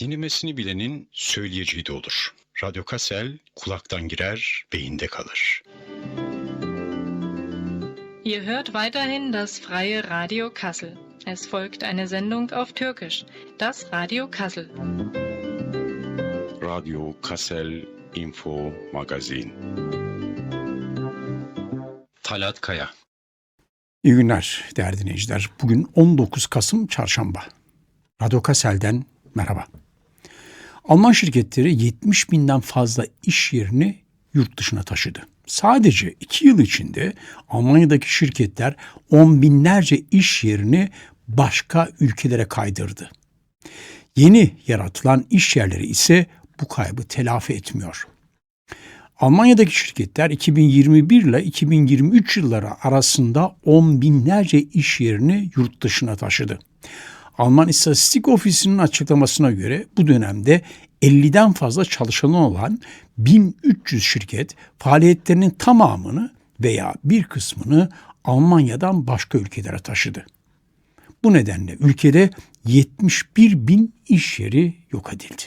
Dinlemesini bilenin söyleyeceği de olur. Radyo Kassel kulaktan girer, beyinde kalır. Ihr hört weiterhin das freie Radio Kassel. Es folgt eine Sendung auf Türkisch, das Radio Kassel. Radyo Kassel Info Magazin. Talat Kaya. İyi günler değerli dinleyiciler. Bugün 19 Kasım Çarşamba. Radyo Kassel'den merhaba. Alman şirketleri 70 binden fazla iş yerini yurt dışına taşıdı. Sadece iki yıl içinde Almanya'daki şirketler on binlerce iş yerini başka ülkelere kaydırdı. Yeni yaratılan iş yerleri ise bu kaybı telafi etmiyor. Almanya'daki şirketler 2021 ile 2023 yılları arasında on binlerce iş yerini yurt dışına taşıdı. Alman İstatistik Ofisi'nin açıklamasına göre bu dönemde 50'den fazla çalışanı olan 1300 şirket faaliyetlerinin tamamını veya bir kısmını Almanya'dan başka ülkelere taşıdı. Bu nedenle ülkede 71 bin iş yeri yok edildi.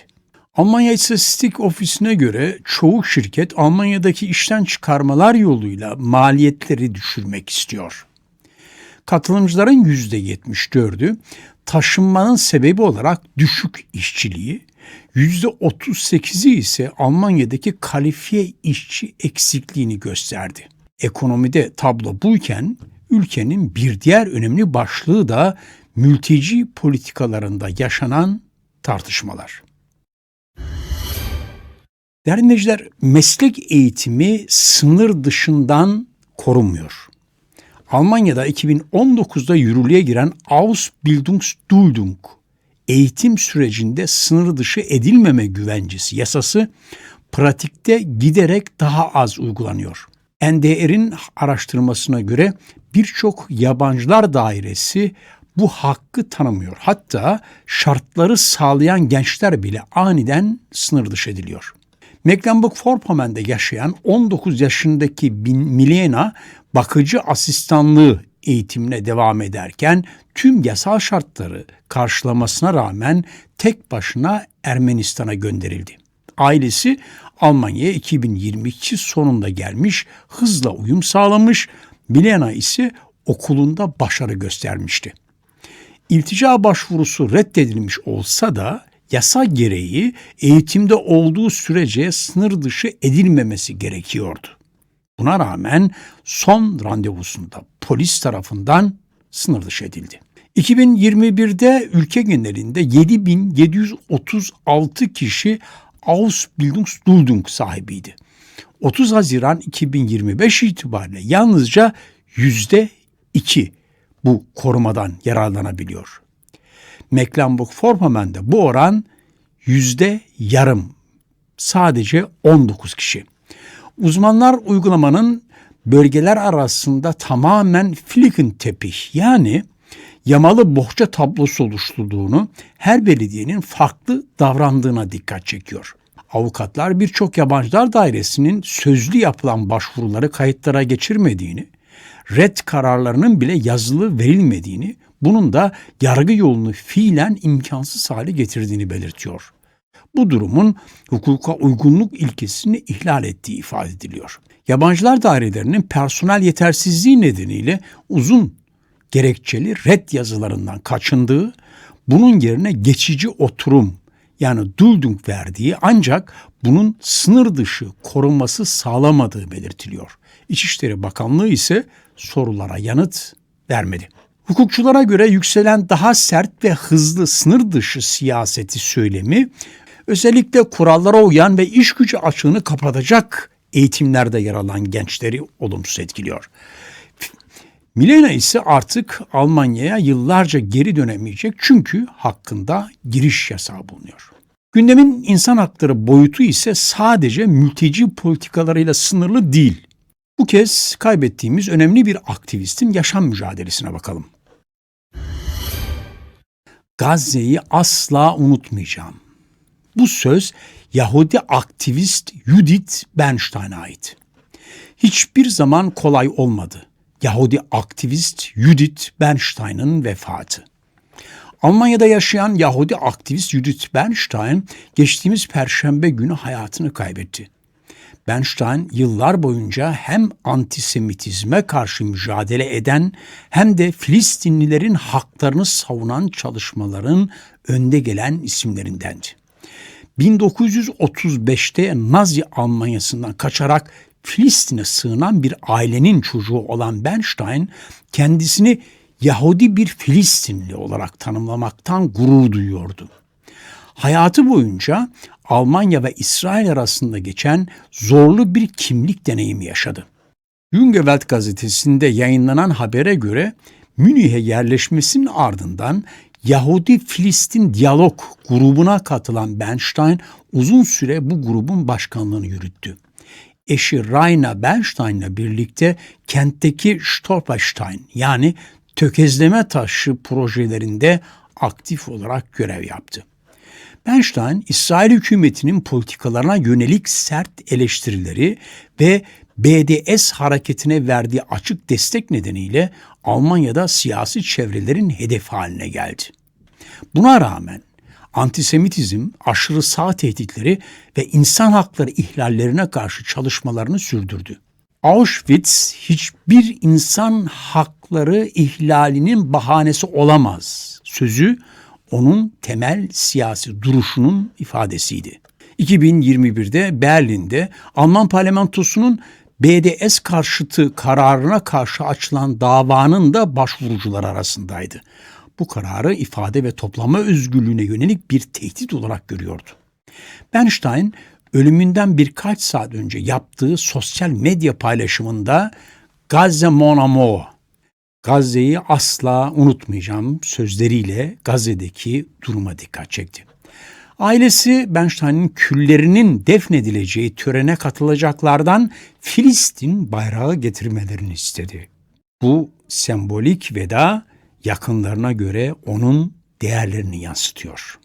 Almanya İstatistik Ofisi'ne göre çoğu şirket Almanya'daki işten çıkarmalar yoluyla maliyetleri düşürmek istiyor. Katılımcıların %74'ü taşınmanın sebebi olarak düşük işçiliği, %38'i ise Almanya'daki kalifiye işçi eksikliğini gösterdi. Ekonomide tablo buyken ülkenin bir diğer önemli başlığı da mülteci politikalarında yaşanan tartışmalar. Değerli meslek eğitimi sınır dışından korunmuyor. Almanya'da 2019'da yürürlüğe giren Ausbildungsduldung eğitim sürecinde sınır dışı edilmeme güvencesi yasası pratikte giderek daha az uygulanıyor. NDR'in araştırmasına göre birçok yabancılar dairesi bu hakkı tanımıyor. Hatta şartları sağlayan gençler bile aniden sınır dışı ediliyor. Mecklenburg-Vorpommern'de yaşayan 19 yaşındaki Milena bakıcı asistanlığı eğitimine devam ederken tüm yasal şartları karşılamasına rağmen tek başına Ermenistan'a gönderildi. Ailesi Almanya'ya 2022 sonunda gelmiş, hızla uyum sağlamış, Milena ise okulunda başarı göstermişti. İltica başvurusu reddedilmiş olsa da yasa gereği eğitimde olduğu sürece sınır dışı edilmemesi gerekiyordu. Buna rağmen son randevusunda polis tarafından sınır dışı edildi. 2021'de ülke genelinde 7736 kişi Ausbildungsduldung sahibiydi. 30 Haziran 2025 itibariyle yalnızca yüzde iki bu korumadan yararlanabiliyor. Mecklenburg-Vorpommern'de bu oran yüzde yarım. Sadece 19 kişi. Uzmanlar uygulamanın bölgeler arasında tamamen Flickentepich yani yamalı bohça tablosu oluşturduğunu, her belediyenin farklı davrandığına dikkat çekiyor. Avukatlar birçok yabancılar dairesinin sözlü yapılan başvuruları kayıtlara geçirmediğini, red kararlarının bile yazılı verilmediğini, bunun da yargı yolunu fiilen imkansız hale getirdiğini belirtiyor. Bu durumun hukuka uygunluk ilkesini ihlal ettiği ifade ediliyor. Yabancılar dairelerinin personel yetersizliği nedeniyle uzun gerekçeli red yazılarından kaçındığı, bunun yerine geçici oturum yani duldung verdiği ancak bunun sınır dışı korunması sağlamadığı belirtiliyor. İçişleri Bakanlığı ise sorulara yanıt vermedi. Hukukçulara göre yükselen daha sert ve hızlı sınır dışı siyaseti söylemi özellikle kurallara uyan ve iş gücü açığını kapatacak eğitimlerde yer alan gençleri olumsuz etkiliyor. Milena ise artık Almanya'ya yıllarca geri dönemeyecek çünkü hakkında giriş yasağı bulunuyor. Gündemin insan hakları boyutu ise sadece mülteci politikalarıyla sınırlı değil. Bu kez kaybettiğimiz önemli bir aktivistin yaşam mücadelesine bakalım. Gazze'yi asla unutmayacağım. Bu söz Yahudi aktivist Judith Bernstein'a ait. Hiçbir zaman kolay olmadı. Yahudi aktivist Judith Bernstein'ın vefatı. Almanya'da yaşayan Yahudi aktivist Judith Bernstein geçtiğimiz perşembe günü hayatını kaybetti. Bernstein yıllar boyunca hem antisemitizme karşı mücadele eden hem de Filistinlilerin haklarını savunan çalışmaların önde gelen isimlerindendi. 1935'te Nazi Almanyası'ndan kaçarak Filistin'e sığınan bir ailenin çocuğu olan Bernstein kendisini Yahudi bir Filistinli olarak tanımlamaktan gurur duyuyordu. Hayatı boyunca Almanya ve İsrail arasında geçen zorlu bir kimlik deneyimi yaşadı. Jungewelt gazetesinde yayınlanan habere göre Münih'e yerleşmesinin ardından Yahudi-Filistin Diyalog grubuna katılan Bernstein uzun süre bu grubun başkanlığını yürüttü. Eşi Raina Bernstein ile birlikte kentteki Stolperstein yani tökezleme taşı projelerinde aktif olarak görev yaptı. Bernstein, İsrail hükümetinin politikalarına yönelik sert eleştirileri ve BDS hareketine verdiği açık destek nedeniyle Almanya'da siyasi çevrelerin hedef haline geldi. Buna rağmen antisemitizm, aşırı sağ tehditleri ve insan hakları ihlallerine karşı çalışmalarını sürdürdü. Auschwitz hiçbir insan hakları ihlalinin bahanesi olamaz. Sözü onun temel siyasi duruşunun ifadesiydi. 2021'de Berlin'de Alman parlamentosunun BDS karşıtı kararına karşı açılan davanın da başvurucular arasındaydı. Bu kararı ifade ve toplama özgürlüğüne yönelik bir tehdit olarak görüyordu. Bernstein ölümünden birkaç saat önce yaptığı sosyal medya paylaşımında Gazze Mon Amour, Gazze'yi asla unutmayacağım sözleriyle Gazze'deki duruma dikkat çekti. Ailesi Bernstein'in küllerinin defnedileceği törene katılacaklardan Filistin bayrağı getirmelerini istedi. Bu sembolik veda yakınlarına göre onun değerlerini yansıtıyor.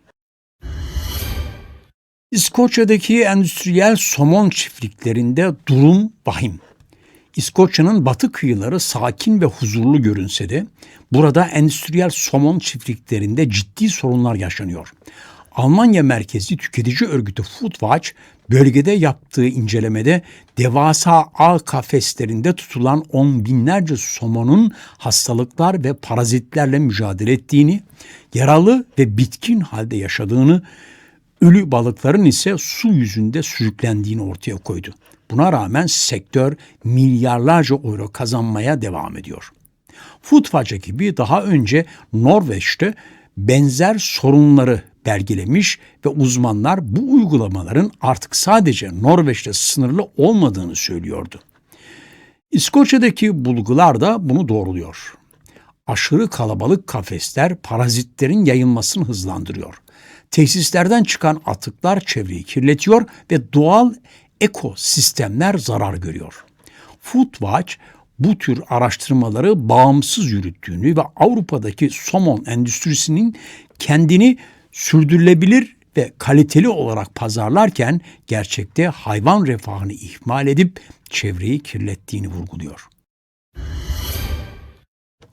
İskoçya'daki endüstriyel somon çiftliklerinde durum vahim. İskoçya'nın batı kıyıları sakin ve huzurlu görünse de burada endüstriyel somon çiftliklerinde ciddi sorunlar yaşanıyor. Almanya merkezli tüketici örgütü Foodwatch bölgede yaptığı incelemede devasa ağ kafeslerinde tutulan on binlerce somonun hastalıklar ve parazitlerle mücadele ettiğini, yaralı ve bitkin halde yaşadığını, ölü balıkların ise su yüzünde sürüklendiğini ortaya koydu. Buna rağmen sektör milyarlarca euro kazanmaya devam ediyor. Foodwatch ekibi daha önce Norveç'te benzer sorunları belgelemiş ve uzmanlar bu uygulamaların artık sadece Norveç'te sınırlı olmadığını söylüyordu. İskoçya'daki bulgular da bunu doğruluyor. Aşırı kalabalık kafesler parazitlerin yayılmasını hızlandırıyor. Tesislerden çıkan atıklar çevreyi kirletiyor ve doğal ekosistemler zarar görüyor. Foodwatch bu tür araştırmaları bağımsız yürüttüğünü ve Avrupa'daki somon endüstrisinin kendini sürdürülebilir ve kaliteli olarak pazarlarken gerçekte hayvan refahını ihmal edip çevreyi kirlettiğini vurguluyor.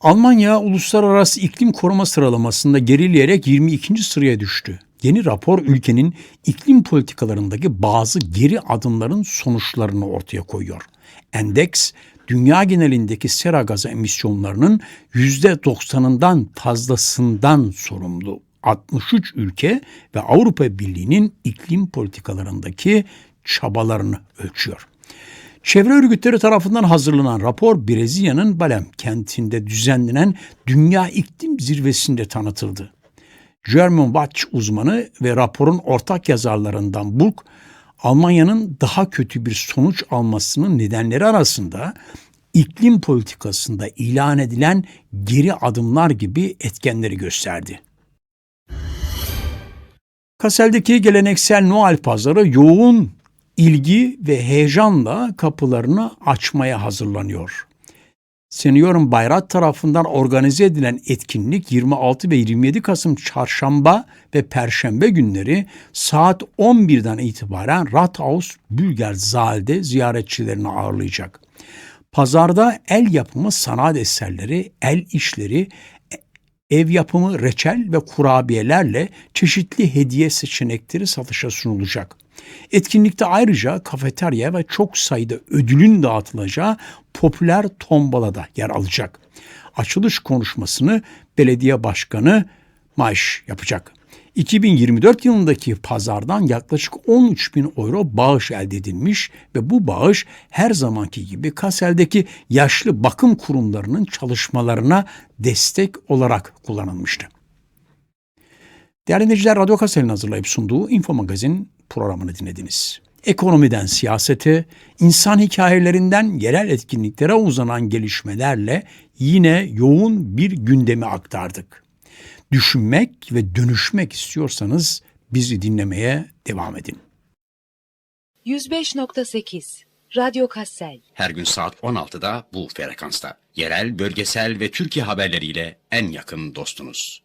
Almanya uluslararası iklim koruma sıralamasında gerileyerek 22. sıraya düştü. Yeni rapor ülkenin iklim politikalarındaki bazı geri adımların sonuçlarını ortaya koyuyor. Endeks dünya genelindeki sera gazı emisyonlarının %90'ından fazlasından sorumlu 63 ülke ve Avrupa Birliği'nin iklim politikalarındaki çabalarını ölçüyor. Çevre örgütleri tarafından hazırlanan rapor Brezilya'nın Balem kentinde düzenlenen Dünya İklim Zirvesi'nde tanıtıldı. German Watch uzmanı ve raporun ortak yazarlarından Burg, Almanya'nın daha kötü bir sonuç almasının nedenleri arasında iklim politikasında ilan edilen geri adımlar gibi etkenleri gösterdi. Kasel'deki geleneksel Noel pazarı yoğun ilgi ve heyecanla kapılarını açmaya hazırlanıyor. Senior'un Bayrat tarafından organize edilen etkinlik 26 ve 27 Kasım çarşamba ve perşembe günleri saat 11'den itibaren Rathaus Bülgerzaal'de ziyaretçilerini ağırlayacak. Pazarda el yapımı sanat eserleri, el işleri, ev yapımı reçel ve kurabiyelerle çeşitli hediye seçenekleri satışa sunulacak. Etkinlikte ayrıca kafeterya ve çok sayıda ödülün dağıtılacağı popüler tombala da yer alacak. Açılış konuşmasını belediye başkanı Maaş yapacak. 2024 yılındaki pazardan yaklaşık 13 bin euro bağış elde edilmiş ve bu bağış her zamanki gibi Kasel'deki yaşlı bakım kurumlarının çalışmalarına destek olarak kullanılmıştı. Değerli dinleyiciler, Radyo Kasel'in hazırlayıp sunduğu Info Magazin programını dinlediniz. Ekonomiden siyasete, insan hikayelerinden yerel etkinliklere uzanan gelişmelerle yine yoğun bir gündemi aktardık düşünmek ve dönüşmek istiyorsanız bizi dinlemeye devam edin. 105.8 Radyo Kassel Her gün saat 16'da bu frekansta. Yerel, bölgesel ve Türkiye haberleriyle en yakın dostunuz.